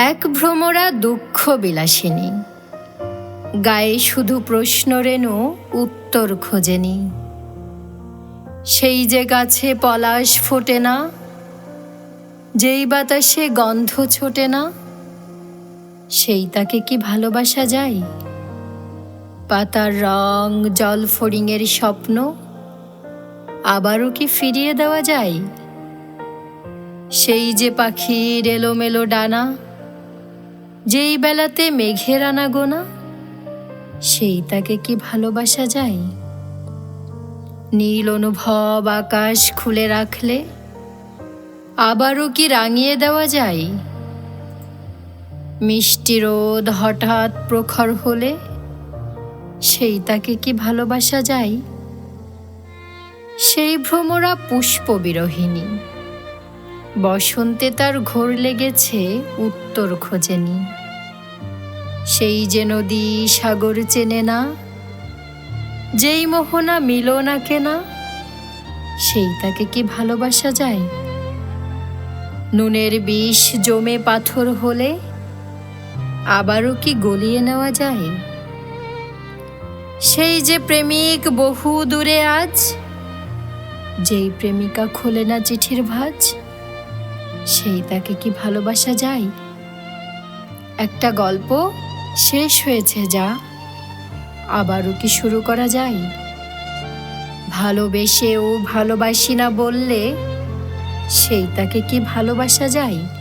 এক ভ্রমরা দুঃখ বিলাসিনী। গায়ে শুধু প্রশ্ন রেণু, উত্তর খোঁজেনি। সেই যে গাছে পলাশ ফোটে না, যেই বাতাসে গন্ধ ছোটে না, সেই তাকে কি ভালোবাসা যায়? পাতার রং জল ফড়িংয়ের স্বপ্ন, আবারও কি ফিরিয়ে দেওয়া যায়? সেই যে পাখির এলোমেলো ডানা যেই বেলাতে মেঘের আনা গোনা সেই তাকে কি ভালোবাসা যায়? নীল অনুভব আকাশ খুলে রাখলে আবারও কি রাঙিয়ে দেওয়া যায়? মিষ্টি রোদ হঠাৎ প্রখর হলে সেই তাকে কি ভালোবাসা যায়? সেই ভ্রমরা পুষ্প বিরহিনী বসন্তে তার ঘোর লেগেছে উত্তর খোঁজেনি। সেই যে নদী সাগর চেনে না, যেই মোহনা মিল না কেনা, সেই তাকে কি ভালোবাসা যায়? নুনের বিষ জমে পাথর হলে আবারও কি গলিয়ে নেওয়া যায়? সেই যে প্রেমিক বহু দূরে আজ, যেই প্রেমিকা খোলে না চিঠির ভাজ সেই তাকে কি ভালোবাসা যায়? একটা গল্প শেষ হয়েছে যা আবারও কি শুরু করা যায়? ভালোবেসেও ভালোবাসি না বললে সেই তাকে কি ভালোবাসা যায়?